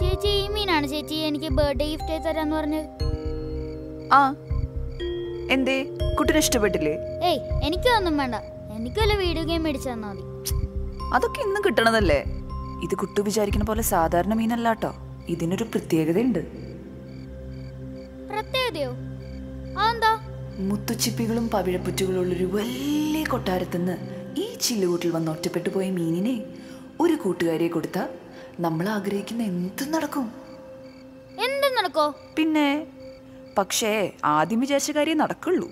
ചേച്ചി ഈ മീനാണ് ചേച്ചി. എനിക്ക് ബർത്ത്ഡേ ഗിഫ്റ്റ് തരാന്ന് പറഞ്ഞു. ആ എന്തേ? കുട്ടിനെ ഇഷ്ടപ്പെട്ടില്ലേ? ഏയ് എനിക്കൊന്നും വേണ്ട. എനിക്ക് വല്ല വീഡിയോ ഗെയിം മേടിച്ചു തന്നാ മതി. അതൊക്കെ ഇന്നും കിട്ടണതല്ലേ? ഇത് കുട്ടു വിചാരിക്കുന്ന പോലെ സാധാരണ മീനല്ലാട്ടോ ഇതിനൊരു പ്രത്യേകതയുണ്ട്. പ്രത്യേകതയോ? അതെന്താ? മുത്തുച്ചിപ്പികളും പവിഴപ്പുറ്റുകളും ഉള്ളൊരു വലിയ കൊട്ടാരത്തുനിന്ന് ഈ ചില്ലുകൂട്ടിൽ വന്ന് ഒറ്റപ്പെട്ടു പോയ മീനിനെ ഒരു കൂട്ടുകാരിയെ കൊടുത്താൽ നമ്മൾ ആഗ്രഹിക്കുന്ന എന്തും നടക്കും? എന്തും നടക്കോ? പിന്നെ പക്ഷേ ആദ്യം വിചാരിച്ച കാര്യം നടക്കുള്ളൂ.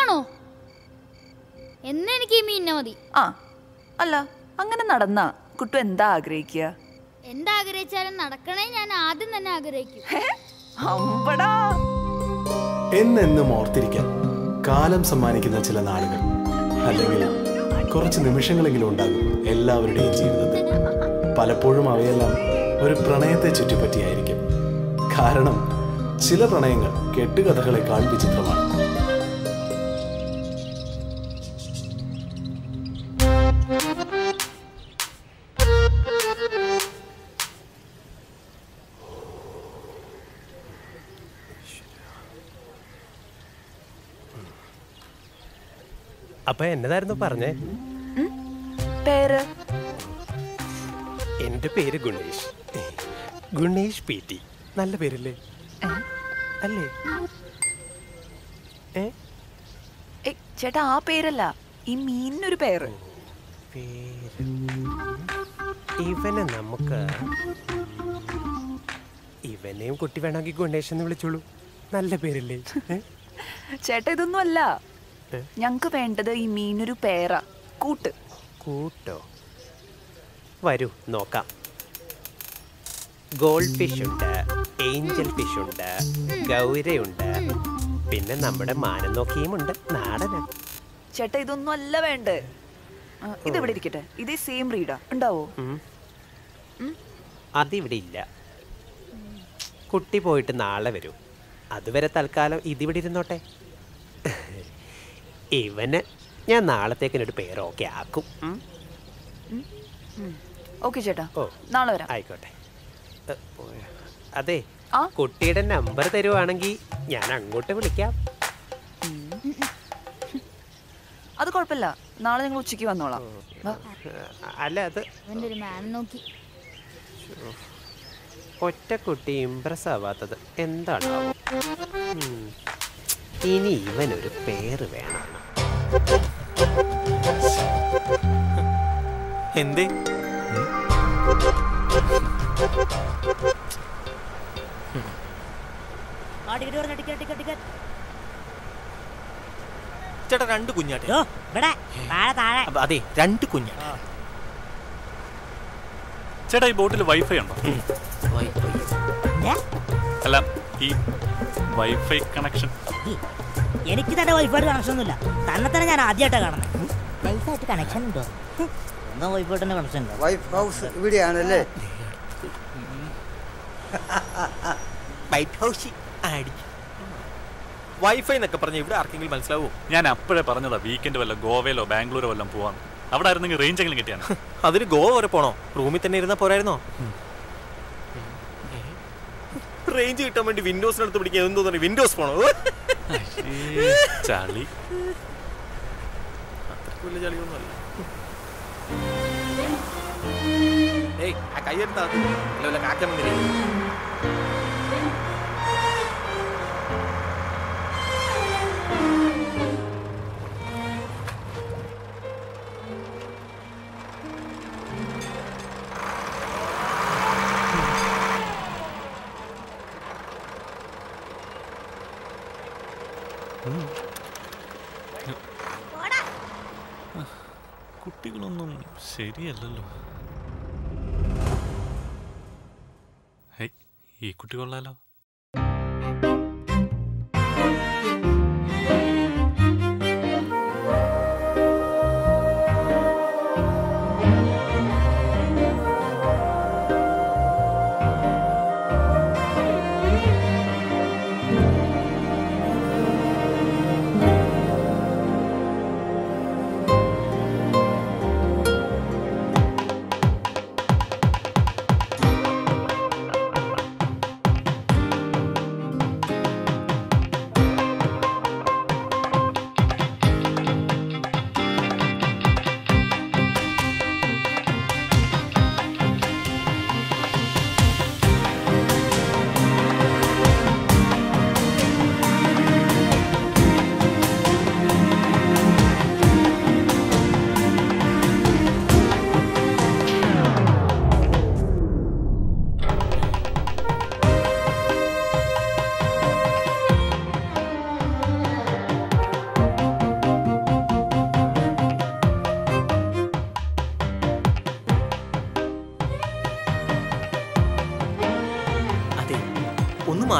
ആണോ? എന്നെനിക്ക് ഈ മീനിനെ മതി. ആ അല്ല അങ്ങനെ നടന്ന കുട്ടു എന്താ ആഗ്രഹിക്കുക? എന്താഗ്രഹിച്ചാലും നടക്കണേ ഞാൻ ആദ്യം തന്നെ ആഗ്രഹിക്കും. അമ്പടാ. എന്നെന്നും ഓർത്തിരിക്കാൻ കാലം സമ്മാനിക്കുന്ന ചില നാളുകൾ. അല്ലെങ്കിൽ കുറച്ച് നിമിഷങ്ങളെങ്കിലും ഉണ്ടാകും എല്ലാവരുടെയും ജീവിതത്തിൽ. പലപ്പോഴും അവയെല്ലാം ഒരു പ്രണയത്തെ ചുറ്റിപ്പറ്റിയായിരിക്കും. കാരണം ചില പ്രണയങ്ങൾ കെട്ടുകഥകളെക്കാൾ വിചിത്രമാണ് അപ്പൊ എന്നതായിരുന്നു പറഞ്ഞേ? പേര്? എന്റെ പേര് ഗുണേഷ്. Gunesh P T. നല്ല പേരല്ലേ? അല്ലേ? ചേട്ടാ ആ പേരല്ല. ഈ മീനിനൊരു പേര്. ഇവനെ നമുക്ക് ഇവനെയും കുട്ടി വേണമെങ്കിൽ ഗുണേഷ് എന്ന് വിളിച്ചോളൂ. നല്ല പേരല്ലേ? ചേട്ടാ ഇതൊന്നും അല്ല ഞങ്ങക്ക് വേണ്ടത് ഈ മീനൊരു പേരാ. കൂട്ട്. കൂട്ടോ? വരൂ നോക്കാം. ഗോൾഡ് ഫിഷ് ഉണ്ട് ഏഞ്ചൽ ഫിഷ് ഉണ്ട് ഗൗരയുണ്ട്. പിന്നെ നമ്മുടെ മാനം നോക്കിയും ഉണ്ട് നാടന ചേട്ടാ ഇതൊന്നും അല്ല വേണ്ടേ? ഇതെവിടെ ഇരിക്കട്ടെ? ഇതേ സെയിം റീഡാ ഉണ്ടാവോ. അതിവിടെ ഇല്ല. കുട്ടി പോയിട്ട് നാളെ വരൂ. അതുവരെ തൽക്കാലം ഇതിവിടെ ഇരുന്നോട്ടെ. ഇവന് ഞാൻ നാളത്തേക്കിനൊരു പേര് ഓക്കെ ആക്കും. ഓക്കെ ചേട്ടാ. ഓ. നാളെ വരാം. ആയിക്കോട്ടെ. അതെ ആ? കുട്ടിയുടെ നമ്പർ തരുവാണെങ്കിൽ ഞാൻ അങ്ങോട്ട് വിളിക്കാം. അത് കുഴപ്പമില്ല. നാളെ നിങ്ങൾ ഉച്ചയ്ക്ക് വന്നോളാം. അല്ല അത് മാൻ നോക്കി. ഒറ്റ കുട്ടി ഇമ്പ്രസ് ആവാത്തത് എന്താണ്. ഇനി ഇവനൊരു പേര് വേണം. എന്തേ? ചേട്ടാ രണ്ട് കുഞ്ഞാട്ടെ. യോ ഇവിടെ താഴെ താഴെ. അതെ രണ്ട് കുഞ്ഞാട്ടെ. ചേട്ടാ ഈ ബോട്ടിൽ വൈഫൈ ഉണ്ടോ? അല്ല ഈ വൈഫൈ കണക്ഷൻ. എനിക്ക് തന്നെ വൈഫൈ കണക്ഷൻ ഒന്നുമില്ല തന്നെ തന്നെ ഞാൻ ആദ്യമായിട്ടാണ് കാണുന്നത് വൈഫായിട്ട് കണക്ഷൻ ഉണ്ടോ? എന്നാ വൈഫായിട്ട് കണക്ഷൻ വൈഫ് ഹൗസ് ഇവിടെയാണല്ലേ? വൈറ്റ് ഹൗസ് അടിച്ചു. വൈഫൈ എന്നൊക്കെ പറഞ്ഞ ഇവിടെ ആർക്കെങ്കിലും മനസ്സിലാവും? ഞാൻ അപ്പോഴേ പറഞ്ഞതാ വീക്കെൻഡ് വല്ല ഗോവയിലോ ബാംഗ്ലൂരോ വല്ലതും പോവാൻ. അവിടെ ആയിരുന്നെങ്കിൽ റേഞ്ച് എങ്കിലും കിട്ടിയാണ് അതിന് ഗോവ വരെ പോണോ? റൂമിൽ തന്നെ ഇരുന്നാ പോരായിരുന്നോ? റേഞ്ച് കിട്ടാൻ വേണ്ടി വിൻഡോസിനടുത്ത് പിടിക്കാൻ എന്തോ തോന്നി വിൻഡോസ് പോണോ? ചളി. അത്രയ്ക്ക് വലിയ ചളിയൊന്നുമല്ല. ഏയ് ആ കയ്യെടുത്താ അല്ല വല്ല കാക്കാൻ വന്നില്ലേ കുട്ടികളൊന്നും ശരിയല്ലല്ലോ. ഈ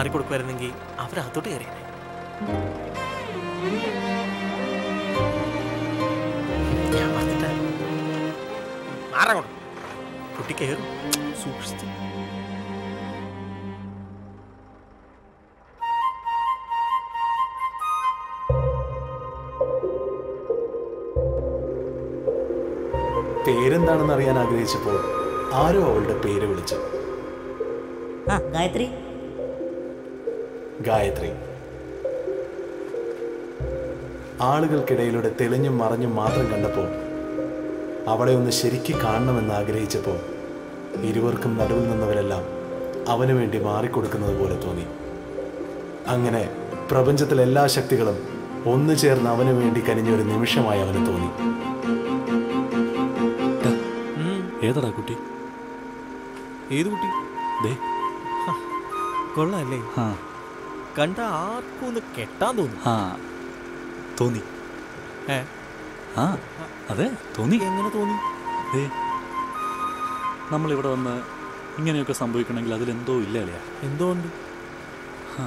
കുട്ടി അവർ അതോട്ട് കയറിയേ ഞാൻ പറഞ്ഞിട്ടാ കുട്ടി കയറും. സൂക്ഷിച്ചു. പേരെന്താണെന്ന് അറിയാൻ ആഗ്രഹിച്ചപ്പോൾ ആരോ അവളുടെ പേര് വിളിച്ചു. ആ ഗായത്രി. ഗായത്രി. ആളുകൾക്കിടയിലൂടെ തെളിഞ്ഞും മറഞ്ഞും മാത്രം കണ്ടപ്പോൾ അവളെ ഒന്ന് ശരിക്ക് കാണണമെന്ന് ആഗ്രഹിച്ചപ്പോൾ ഇരുവർക്കും നടുവിൽ നിന്നവരെല്ലാം അവന് വേണ്ടി മാറിക്കൊടുക്കുന്നത് പോലെ തോന്നി. അങ്ങനെ പ്രപഞ്ചത്തിലെ എല്ലാ ശക്തികളും ഒന്നു ചേർന്ന് അവന് വേണ്ടി കനിഞ്ഞ ഒരു നിമിഷമായി അവന് തോന്നി. ഏതടാ കുട്ടി? ഏത് കുട്ടി? ദേ. കൊള്ളാല്ലേ? ആ കണ്ട ആർക്കും ഒന്ന് കെട്ടാൻ തോന്നി. ആ തോന്നി. ഏ? ആ അതെ തോന്നി. എങ്ങനെ തോന്നി? ദേ നമ്മളിവിടെ വന്ന് ഇങ്ങനെയൊക്കെ സംഭവിക്കണമെങ്കിൽ അതിലെന്തോ ഇല്ല അല്ലയാ എന്തോ ഉണ്ട്? ആ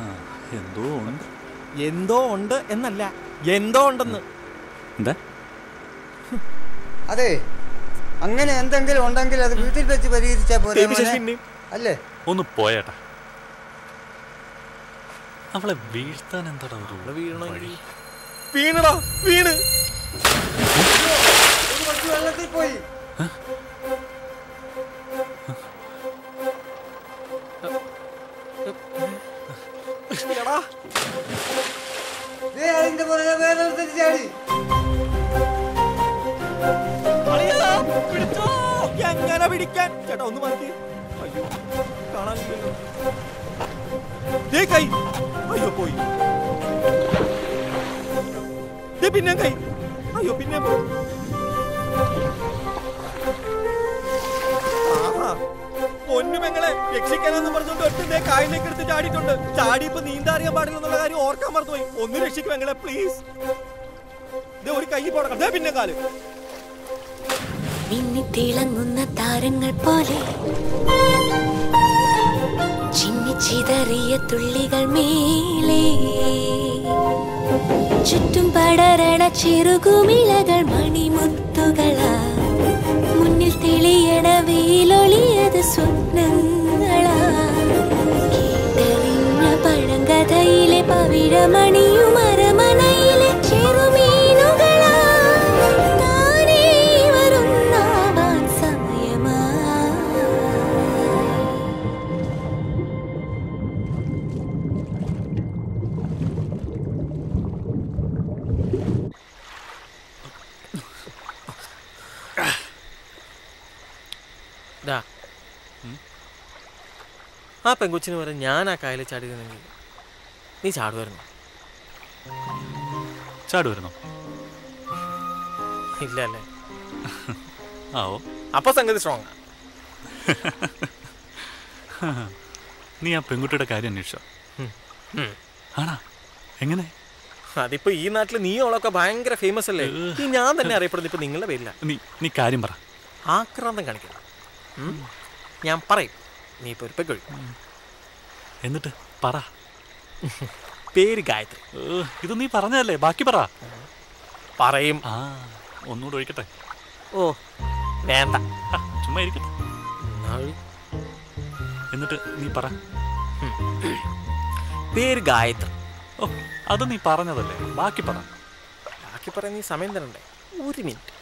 എന്തോ ഉണ്ട്. എന്തോ ഉണ്ട് എന്നല്ല എന്തോ ഉണ്ടെന്ന്. എന്താ? അതെ അങ്ങനെ എന്തെങ്കിലും ഉണ്ടെങ്കിൽ അത് വീട്ടിൽ വെച്ച് പരിഹരിച്ചാ പോരെ മോനെ? അല്ലേ? ഒന്ന് പോയേട്ടാ. അവളെ വീഴ്ത്താൻ എന്താടാ ഒരു വീഴണമെങ്കിൽ വീണടാ വീണ്. വെള്ളത്തിൽ പോയി. എങ്ങനെ പിടിക്കാൻ? ചേട്ടാ ഒന്ന് മാറ്റി. അയ്യോ കാണാൻ കൈ. അയ്യോ പോയി. പിന്നെ കൈ. അയ്യോ പിന്നെ പോയി. പൊന്നുമെങ്ങളെ രക്ഷിക്കാനെന്ന് പറഞ്ഞുകൊണ്ട് ഒറ്റ കായലിലേക്ക് എടുത്ത് ചാടിയിട്ടുണ്ട്. ചാടി ഇപ്പൊ നീന്താറിയാൻ പാടില്ല പാടില്ലെന്നുള്ള കാര്യം ഓർക്കാൻ മറന്നുപോയി. ഒന്ന് രക്ഷിക്കും എങ്ങളെ പ്ലീസ് ദേ ഒരു കൈ പോടക്കാം പിന്നെ കാൽ. മിന്നിത്തിളങ്ങുന്ന താരങ്ങൾ പോലെ. ചിന്നിച്ചിതറിയ തുള്ളികൾ മേലേ. ചുറ്റും പടരണ ചെറുകുമിളകൾ മണിമുത്തുകളാ. മുന്നിൽ തെളിയണ വെയിലൊളിയത് സ്വപ്നങ്ങളാ. കേട്ടറിഞ്ഞ പഴങ്കഥയിലെ പവിഴമണിയും ആ പെങ്കൊച്ചിന് പറയാൻ ഞാൻ ആ കായലിൽ ചാടിയിരുന്നെങ്കിൽ നീ ചാടുമായിരുന്നു? ചാട് വരുന്നോ ഇല്ല അല്ലേ ആവോ. അപ്പൊ സംഗതി സ്ട്രോങ് നീ ആ പെൺകുട്ടിയുടെ കാര്യം അന്വേഷിച്ചോ. ആണാ? എങ്ങനെ? അതിപ്പോ ഈ നാട്ടിൽ നീ ഓളൊക്കെ ഭയങ്കര ഫേമസ് അല്ലേ? ഈ ഞാൻ തന്നെ അറിയപ്പെടുന്നത് ഇപ്പൊ നിങ്ങളുടെ പേരില്ല നീ നീ കാര്യം പറ. ആക്രാന്തം കാണിക്കണം. ഞാൻ പറയും. നീ ഇപ്പൊ ഒരു എന്നിട്ട് പറ. പേര് ഗായത്രി. ഇത് നീ പറഞ്ഞതല്ലേ? ബാക്കി പറ. പറയും. ആ ഒന്നുകൂടെ ഒഴിക്കട്ടെ. ഓ വേണ്ട. ചുമ്മാ ഇരിക്കട്ടെ. എന്നാ എന്നിട്ട് നീ പറ. പേര് ഗായത്രി. ഓ അത് നീ പറഞ്ഞതല്ലേ? ബാക്കി പറ. ബാക്കി പറയാൻ നീ സമയം തരണ്ടേ? ഒരു മിനിറ്റ്.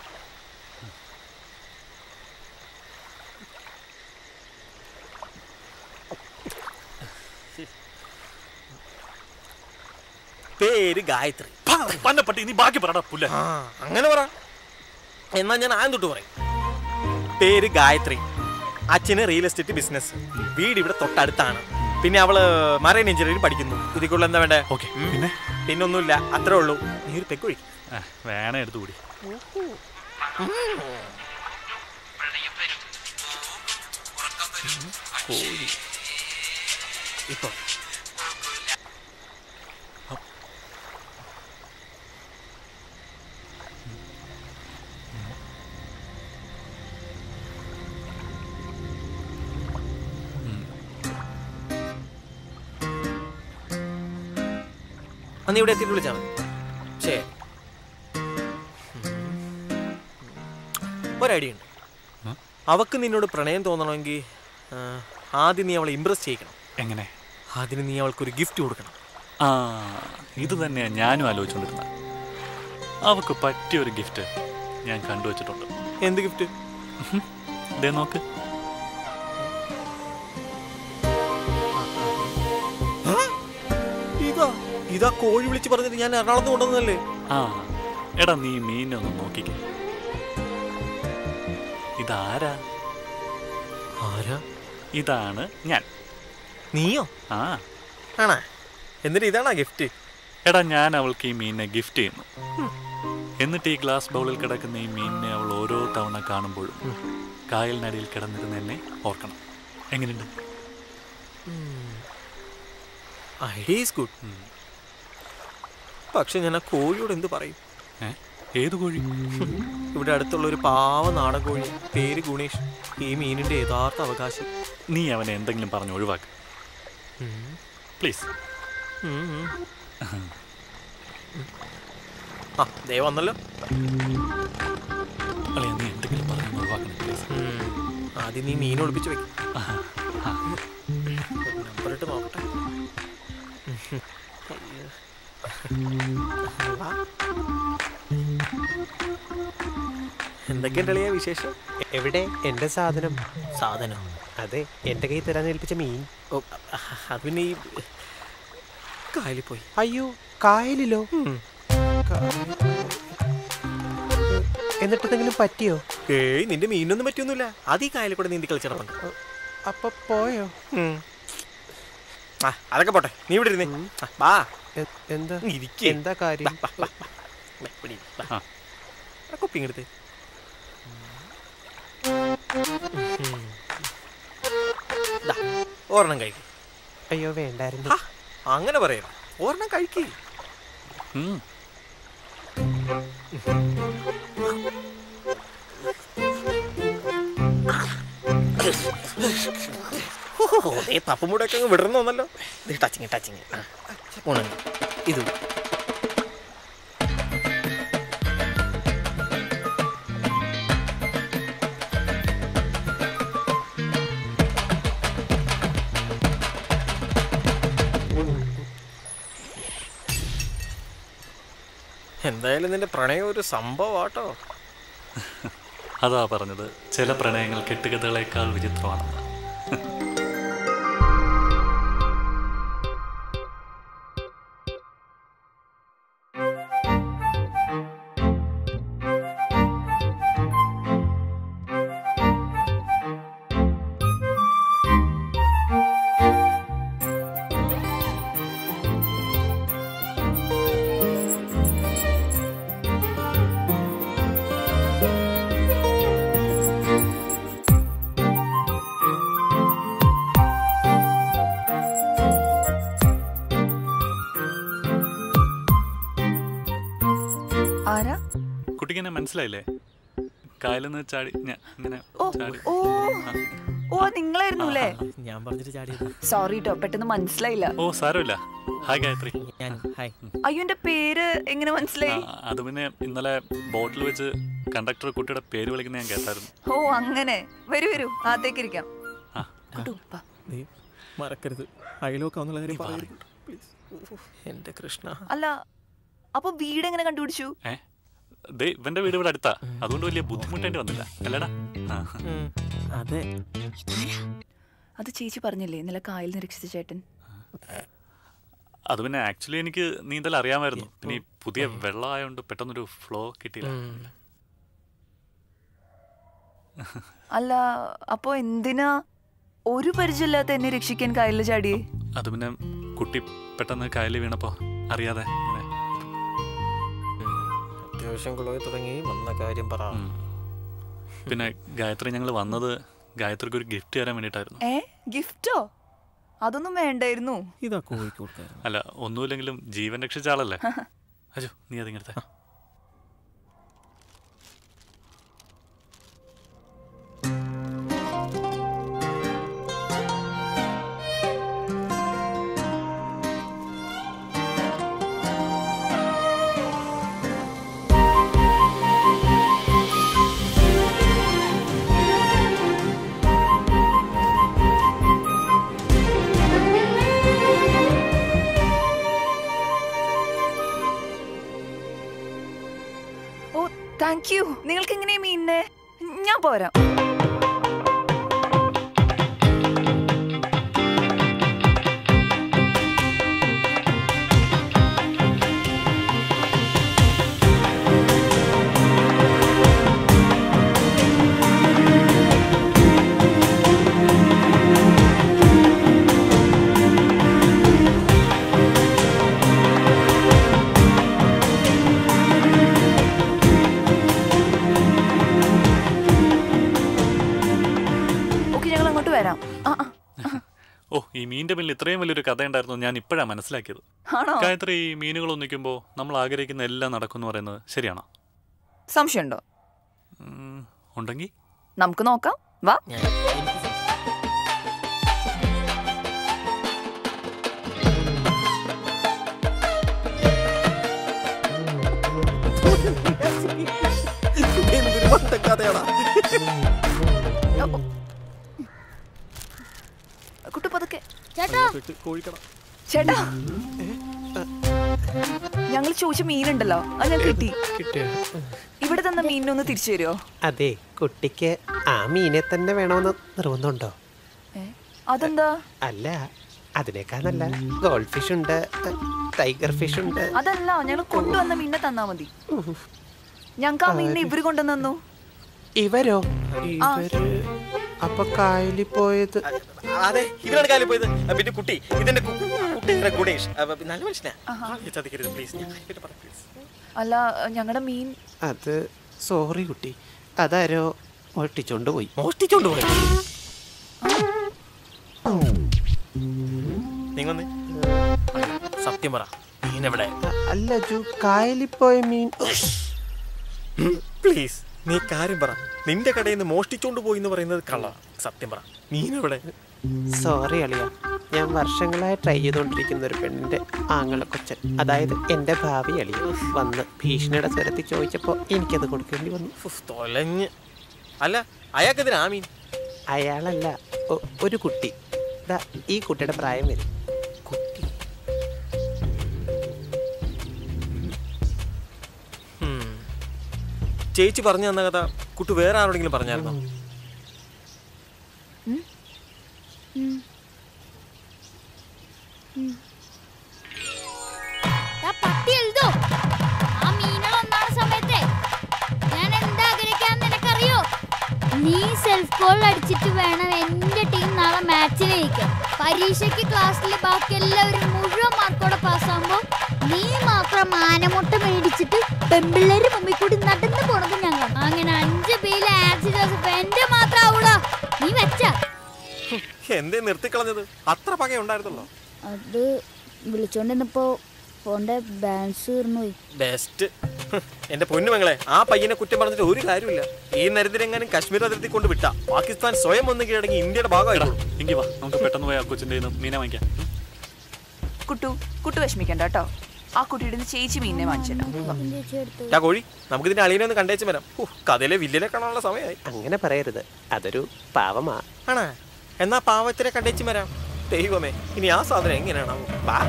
പേര് ഗായത്രി. പന്നപ്പട്ടി നീ ബാക്കി പറടാ പുല്ല. അങ്ങനെ പറ. എന്നാ ഞാൻ ആദ്യം തൊട്ട് പറയും. പേര് ഗായത്രി. അച്ഛന് റിയൽ എസ്റ്റേറ്റ് ബിസിനസ് വീട് ഇവിടെ തൊട്ടടുത്താണ്. പിന്നെ അവൾ മറൈൻ എഞ്ചിനീയറിംഗ് പഠിക്കുന്നു. ഇതിക്കുള്ള എന്താ വേണ്ടേ? ഓക്കെ പിന്നെ പിന്നെ? ഒന്നുമില്ല അത്രേ ഉള്ളൂ. നീ ഒരു പെക്ക് ഒഴിക്കും വേണേ എടുത്തു കൂടി. ഇപ്പൊ. നീ ഇവിടെ എത്തിയിട്ട് വിളിച്ചാൽ മതി. ശരി ഒരു ഐഡിയ ഉണ്ട്. അവക്ക് നിന്നോട് പ്രണയം തോന്നണമെങ്കിൽ ആദ്യം നീ അവളെ ഇമ്പ്രസ് ചെയ്യിക്കണം. എങ്ങനെ? അതിന് നീ അവൾക്കൊരു ഗിഫ്റ്റ് കൊടുക്കണം. ആ ഇത് തന്നെയാണ് ഞാനും ആലോചിച്ചുകൊണ്ടിരുന്നത് അവക്ക് പറ്റിയ ഒരു ഗിഫ്റ്റ് ഞാൻ കണ്ടുവച്ചിട്ടുണ്ട്. എന്ത് ഗിഫ്റ്റ് നോക്ക്. ഇതാ കോഴി വിളിച്ച് പറഞ്ഞിട്ട് ഞാൻ എറണാകുളത്ത് കൊണ്ടുവന്നല്ലേ ആ എടാ നീ മീനെ ഒന്ന് നോക്കിക്കേ. ഇതാരാ? ആരാ? ഇതാണ് ഞാൻ. നീയോ? ആ. ആണാ? എന്നിട്ട് ഇതാണാ ഗിഫ്റ്റ്? എടാ ഞാൻ അവൾക്ക് ഈ മീനിനെ ഗിഫ്റ്റ് ചെയ്യുന്നു. എന്നിട്ട് ഈ ഗ്ലാസ് ബൗളിൽ കിടക്കുന്ന ഈ മീനിനെ അവൾ ഓരോ തവണ കാണുമ്പോഴും കായലിനടിയിൽ കിടന്നിരുന്ന എന്നെ ഓർക്കണം. എങ്ങനെയുണ്ട്? Idea is good. പക്ഷെ ഞാൻ ആ കോഴിയോട് എന്ത് പറയും? ഏത് കോഴി? ഇവിടെ അടുത്തുള്ള ഒരു പാവ നാടൻ കോഴി പേര് ഗുണേഷ്. ഈ മീനിന്റെ യഥാർത്ഥ അവകാശം. നീ അവനെ എന്തെങ്കിലും പറഞ്ഞു ഒഴിവാക്ക്. പ്ലീസ്. ആ ദേ വന്നല്ലോ. അളിയ നീ എന്തെങ്കിലും പറഞ്ഞ് ഒഴിവാക്കണം പ്ലീസ്. ആദ്യം നീ മീൻ ഒളിപ്പിച്ച് വെക്കും. നമ്പർ ഇട്ട് നോക്കട്ടെ. അയ്യോ. വാ. എന്തൊക്കെയുണ്ട് അളിയാ വിശേഷം? എവിടെ? എന്റെ സാധനം. സാധനം? അതെ എന്റെ കൈ തരാൻ ഏൽപ്പിച്ച മീൻ. ഓ അത് പിന്നെ ഈ കായലിൽ പോയി. അയ്യോ കായലിലോ? എന്നിട്ടെന്തെങ്കിലും പറ്റിയോ? ഏയ് നിന്റെ മീനൊന്നും പറ്റിയൊന്നുമില്ല. അത് ഈ കായലിൽ കൂടെ നീന്തി കളിച്ചിടപ്പുണ്ട് അപ്പൊ പോയോ? ആ അതൊക്കെ പോട്ടെ. നീ ഇവിടെ ഇരുന്നേ. ബാ. വാ എന്താ? ഇരിക്കേ. എന്താ കാര്യം? കുപ്പി ഇങ്ങെടുത്ത് ഒരെണ്ണം കഴിക്കും. അയ്യോ വേണ്ടായിരുന്നു. അങ്ങനെ പറയാം ഒരെണ്ണം കഴിക്കേ. ഉം. അങ്ങ് വിടണമെന്നല്ലോ ടച്ചിങ് ടച്ചിങ് ഇത്. എന്തായാലും നിന്റെ പ്രണയം ഒരു സംഭവമാട്ടോ അതാ പറഞ്ഞത്. ചില പ്രണയങ്ങൾ കെട്ടുകഥകളേക്കാൾ വിചിത്രമാണെന്ന് മനസ്സിലായില്ലേ? കായലെന്ന് ചാടി ഇങ്ങനെ ഓ ഓ ആ. ഓ നിങ്ങളായിരുന്നു അല്ലേ ഞാൻ പറഞ്ഞിട്ട് ചാടിയത്. സോറി കേട്ടോ പെട്ടെന്ന് മനസ്സിലായില്ല. ഓ സാരമില്ല. ഹായ് ഗായത്രി. ഞാൻ ഹായ് അയ്യോ എന്റെ പേര് എങ്ങനെ മനസ്സിലായി? ആ, അത് പിന്നെ ഇന്നലെ ബോട്ടിൽ വെച്ച് കണ്ടക്ടർ കുട്ടിയുടെ പേര് വിളിക്കുന്ന ഞാൻ കേട്ടായിരുന്നു. ഓ അങ്ങനെ. വരൂ വരൂ ആദ്യത്തേക്ക് ഇരിക്കാം ആ. കൊണ്ടു, നീ മറക്കരുത് അയലോക്കാവുന്നുള്ള കാര്യം എന്റെ കൃഷ്ണ. അല്ല അപ്പൊ വീട് എങ്ങനെ കണ്ടുപിടിച്ചു? ഏ? ദേ ഇവന്റെ വീട് ഇവിടെ അടുത്താ. അതുകൊണ്ട് വലിയ ബുദ്ധിമുട്ടേണ്ടി വന്നില്ല. അല്ലടാ. അതെ. അത് ചേച്ചി പറഞ്ഞില്ലേ ഇന്നലെ കായൽ നിരീക്ഷിച്ച ചേട്ടൻ. അത് പിന്നെ ആക്ച്വലി എനിക്ക് നീന്തൽ അറിയാമായിരുന്നു. പിന്നെ ഈ പുതിയ വെള്ളമായോണ്ട് പെട്ടെന്നൊരു ഫ്ലോ കിട്ടിയില്ല. അല്ല അപ്പോ എന്തിനാ ഒരു പരിചയമില്ലാത്ത എന്നെ രക്ഷിക്കാൻ കായലിൽ ചാടി? അത് പിന്നെ കുട്ടി പെട്ടെന്ന് കായലിൽ വീണപ്പോ അറിയാതെ. അത്യാവശ്യം കുളമായി തുടങ്ങി. വന്ന കാര്യം പറ. പിന്നെ ഗായത്രി ഞങ്ങൾ വന്നത് ഗായത്രിക്ക് ഒരു ഗിഫ്റ്റ് തരാൻ വേണ്ടിട്ടായിരുന്നു ഏ? ഗിഫ്റ്റോ? അതൊന്നും വേണ്ടായിരുന്നു. ഇതാ അല്ല ഒന്നുമില്ലെങ്കിലും ജീവൻ രക്ഷിച്ച ആളല്ലേ? അജോ നീ അതിങ്ങടുത്ത. Thank you. നിങ്ങൾക്ക് എങ്ങനെയാ മീനിനെ? ഞാൻ പോരാ. ഇത്രയും വലിയൊരു കഥ ഉണ്ടായിരുന്നു ഞാൻ ഇപ്പോഴാണ് മനസ്സിലാക്കിയത്. ആണോ? ഗായത്രി ഈ മീനുകൾ ഒന്നിക്കുമ്പോൾ നമ്മൾ ആഗ്രഹിക്കുന്ന എല്ലാം നടക്കും എന്ന് പറയുന്നത് ശരിയാണോ? സംശയമുണ്ടോ? ഉണ്ടെങ്കിൽ നമുക്ക് നോക്കാം. വാ. കുട്ടു പതുക്കെ. ചേട്ടാ. കോഴിക്കട. ചേട്ടാ. ഞങ്ങൾ ചോദിച്ച മീനുണ്ടല്ലോ അത് ഞാൻ കിട്ടി. ഇവിടെ തന്ന മീനിനൊന്ന് തിരിച്ചു തരുമോ അതെ കുട്ടിക്ക് ആ മീനെ തന്നെ വേണമെന്ന് നിർബന്ധമുണ്ടോ? അതെന്താ? അല്ല അതിനേക്കാൾ നല്ല ഗോൾഡ് ഫിഷ് ഉണ്ട് ടൈഗർ ഫിഷ് ഉണ്ട്. അതല്ല ഞങ്ങൾ കൊണ്ടുവന്ന മീനെ തന്നാ മതി. ഞങ്ങൾക്ക് ആ മീനിനെ ഇവർ കൊണ്ടുവന്നു ഇവരോ? ഇവർ അപ്പൊ കായലിൽ പോയത്. അതെ ഇവരാണ് കാലിൽ പോയത്. പിന്നെ കുട്ടി. ഇതിന്റെ കുട്ടിയുടെ ഗുണേഷ് നല്ല മനുഷ്യനാ. ചതിക്കരുത് പ്ലീസ് അല്ല ഞങ്ങളുടെ മീൻ അത് സോറി കുട്ടി. അതാരോ മോഷ്ടിച്ചോണ്ട് പോയി. മോഷ്ടിച്ചോണ്ട് പോയി? നിങ്ങൾ സത്യം പറ മീൻ എവിടെ അല്ല ജു കായലിൽ പോയ മീൻ പ്ലീസ് നീ കാര്യം പറ. നിന്റെ കടയിൽ നിന്ന് മോഷ്ടിച്ചോണ്ട് പോയി എന്ന് പറയുന്നത് കള്ള. സത്യം പറ. നീനെവിടെ സോറി അളിയ. ഞാൻ വർഷങ്ങളായി ട്രൈ ചെയ്തുകൊണ്ടിരിക്കുന്ന ഒരു പെണ്ണിന്റെ ആങ്ങളെ കൊച്ചൻ. അതായത് എന്റെ ഭാവി അളിയ. വന്ന് ഭീഷണിയുടെ സ്വരത്തിൽ ചോദിച്ചപ്പോൾ എനിക്കത് കൊടുക്കേണ്ടി വന്നു. തൊലഞ്ഞ്. അല്ല അയാൾക്കെതിരെ ആ മീൻ? അയാളല്ല ഒരു കുട്ടി. ഈ കുട്ടിയുടെ പ്രായം വരും. ചേച്ചി പറഞ്ഞു തന്ന കഥ കുട്ടി വേറെ ആരോടെങ്കിലും പറഞ്ഞായിരുന്നോ? പട്ടി സമയത്തെ. ഞാൻ നിനക്കറിയോ? നീ സെൽഫ് അടിച്ചിട്ട് വേണം ടീം നാളെ മാച്ചിൽ പരീക്ഷയ്ക്ക് ക്ലാസ്സിൽ ബാക്കി എല്ലാവരും മുഴുവൻ മാർക്കോടെ പാസ്സാകുമ്പോ നീ മാത്രം മാനമുട്ട മേടിച്ചിട്ട് പെമ്പിള്ളേര് മമ്മി കൂടി നടന്നു പോണത് ഞങ്ങൾ. അങ്ങനെ അഞ്ച് ബിയിലെ ആൻസി ജോസഫ് എന്റെ മാത്രം ആവൂടാ നീ വെച്ച. എന്തേ നിർത്തിക്കളഞ്ഞത്? അത്ര പക ഉണ്ടായിരുന്നല്ലോ. അത് വിളിച്ചോണ്ടിരുന്നപ്പോ ഫോണിന്റെ ബാലൻസ് തീർന്നുപോയി ബെസ്റ്റ് എന്റെ പൊന്നു ആ പയ്യനെ കുറ്റം പറഞ്ഞിട്ട് ഒരു കാര്യമില്ല ഈ നരതിരെങ്ങാനും കശ്മീർ അതിർത്തി കൊണ്ട് വിട്ട. പാകിസ്ഥാൻ സ്വയം ഒന്ന് കീഴടങ്ങി ഇന്ത്യയുടെ ഭാഗമായിക്കോളും. എങ്കിൽ വാ. നമുക്ക് പെട്ടെന്ന് പോയി ആ നിന്ന് മീനെ വാങ്ങിക്കാം. കുട്ടു കുട്ടു വിഷമിക്കണ്ട കേട്ടോ. ആ കുട്ടിയുടെ നിന്ന് ചേച്ചി മീനിനെ വാങ്ങിച്ചിട്ടാ കോഴി നമുക്ക് ഇതിന്റെ അളിയനെ ഒന്ന് കണ്ടേച്ചു വരാം. കഥയിലെ വില്ലിനെ കാണാനുള്ള സമയമായി. അങ്ങനെ പറയരുത്. അതൊരു പാവമാ. ആണാ? എന്നാ പാവത്തിനെ കണ്ടേച്ചു വരാം. ദൈവമേ ഇനി ആ സാധനം എങ്ങനെയാണ് വാ.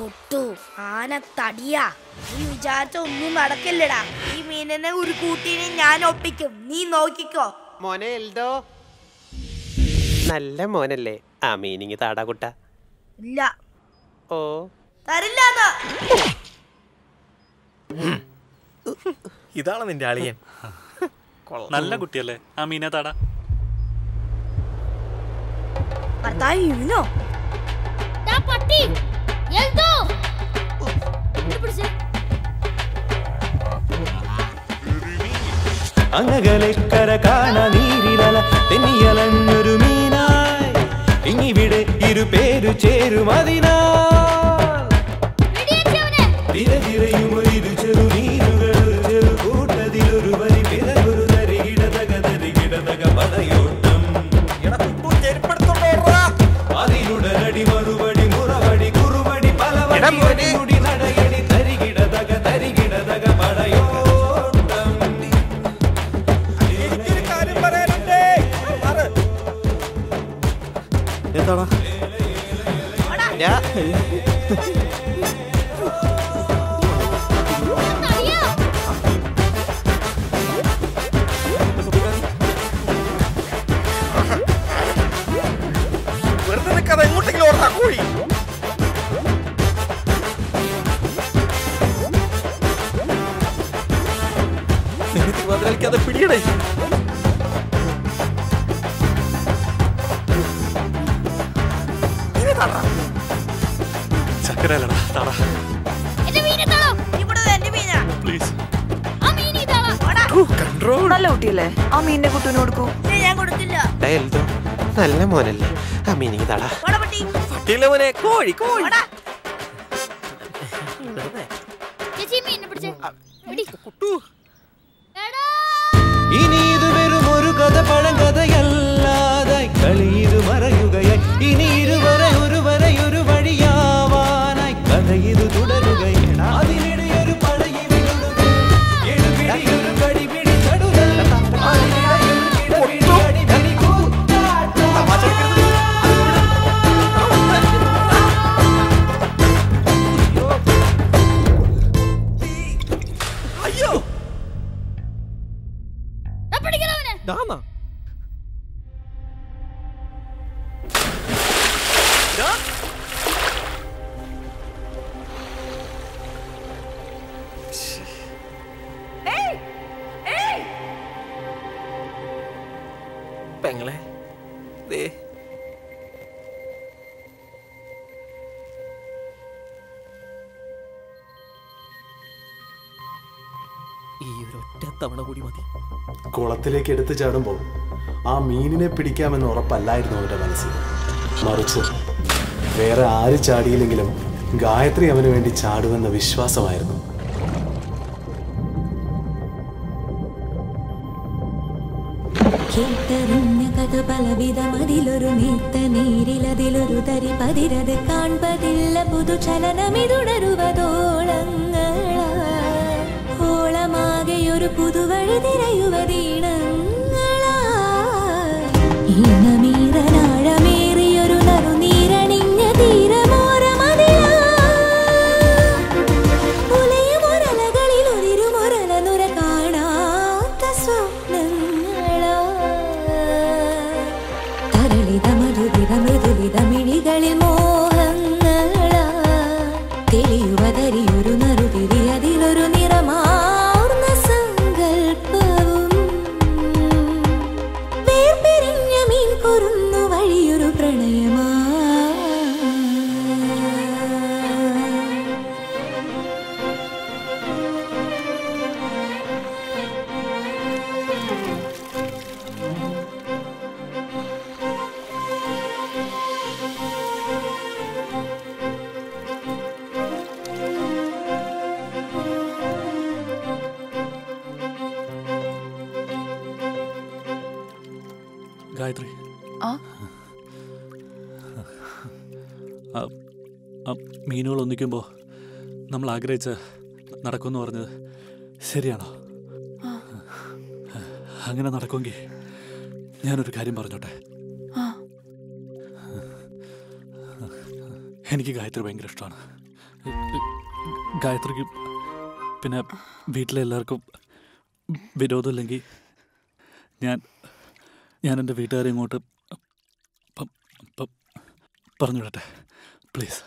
കൊട്ടു ആന തടിയാ. നീ വിചാരിച്ച ഒന്നും നടക്കില്ലടാ. ഈ മീനിനെ ഒരു കൂട്ടിനെ ഞാൻ ഒപ്പിക്കും. നീ നോക്കിക്കോ. മോനെ എൽദോ? നല്ല മോനല്ലേ. ആ മീനിങ് താടാ കുട്ട. ഇല്ല. ഓ. തരില്ല ഇതാണ് നിന്റെ അളിയൻ. നല്ല കുട്ടിയല്ലേ. ആ മീന താടാ. പട്ടി. എഴുതോ പിടിച്ചേ. അങ്ങകലക്കര കാണ നീരിലല തെന്നിയലഞ്ഞൊരു മീനായി. ഇങ്ങിവിടെ ഇരു പേരു ചേരും അതിനാൽ തിരതിരയും ഒരു ചെറു ചെറു കൂട്ടതിലൊരു വരി പിറകൊരു മറുപടി മുറവടി നല്ല കുട്ടിയല്ലേ ആ മീനിന്റെ കുട്ടൂന് കൊടുക്കൂ. ഞാൻ കൊടുക്കില്ല നല്ല മോനല്ലേ. ആ മീനി മോനെ? കോഴി കോഴി. ഇനി ഇത് വെറും ഒരു കഥ പഴങ്കഥയല്ലാതെ പെങ്ങളെ ദേ. ഈ ഒരു ഒറ്റ തവണ കൂടി മതി. കുളത്തിലേക്ക് എടുത്തു ചാടുമ്പോൾ ആ മീനിനെ പിടിക്കാമെന്ന് ഉറപ്പല്ലായിരുന്നു അവന്റെ മനസ്സിൽ. മറിച്ച് വേറെ ആര് ചാടിയില്ലെങ്കിലും ഗായത്രി അവന് വേണ്ടി ചാടുമെന്ന വിശ്വാസമായിരുന്നു. കേട്ടറിഞ്ഞ കഥ പലവിധമതിലൊരു നീത്ത നീരിലതിലൊരു തരി പതിരത് കാൺപതില്ല പുതുചലനമിതുണരുവതോളങ്ങള ഒരു പുതുവഴി തിരയുവതീണങ്ങള ഗായത്രി. ആ? മീനുകൾ ഒന്നിക്കുമ്പോൾ നമ്മൾ ആഗ്രഹിച്ച നടക്കുമെന്ന് പറഞ്ഞത് ശരിയാണോ? അങ്ങനെ നടക്കുമെങ്കിൽ ഞാനൊരു കാര്യം പറഞ്ഞോട്ടെ? എനിക്ക് ഗായത്രി ഭയങ്കര ഇഷ്ടമാണ്. ഗായത്രിക്ക് പിന്നെ വീട്ടിലെ എല്ലാവർക്കും വിരോധമില്ലെങ്കിൽ ഞാൻ ഞാൻ എന്റെ വീട്ടുകാരെ ഇങ്ങോട്ട് പറഞ്ഞു വിടട്ടെ പ്ലീസ്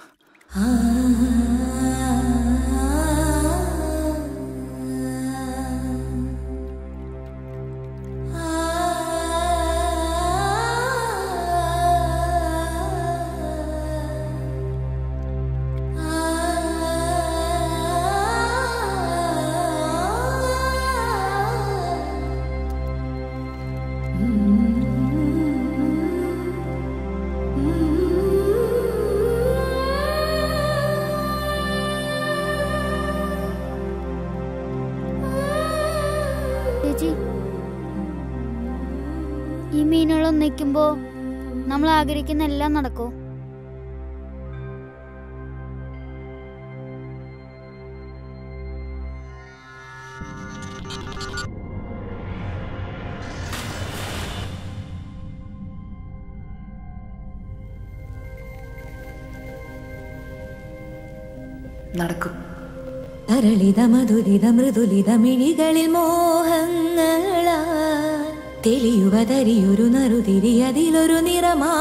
ഈ മീനുകൾ ഒന്നിക്കുമ്പോ നമ്മൾ ആഗ്രഹിക്കുന്ന എല്ലാം നടക്കൂ. നടക്കും. തരളിത മധുരിത മൃദുലിത മിഴികളിൽ മോഹങ്ങളാ തെളിയുവതരിയൊരു നറുതിരി അതിലൊരു നിറമാ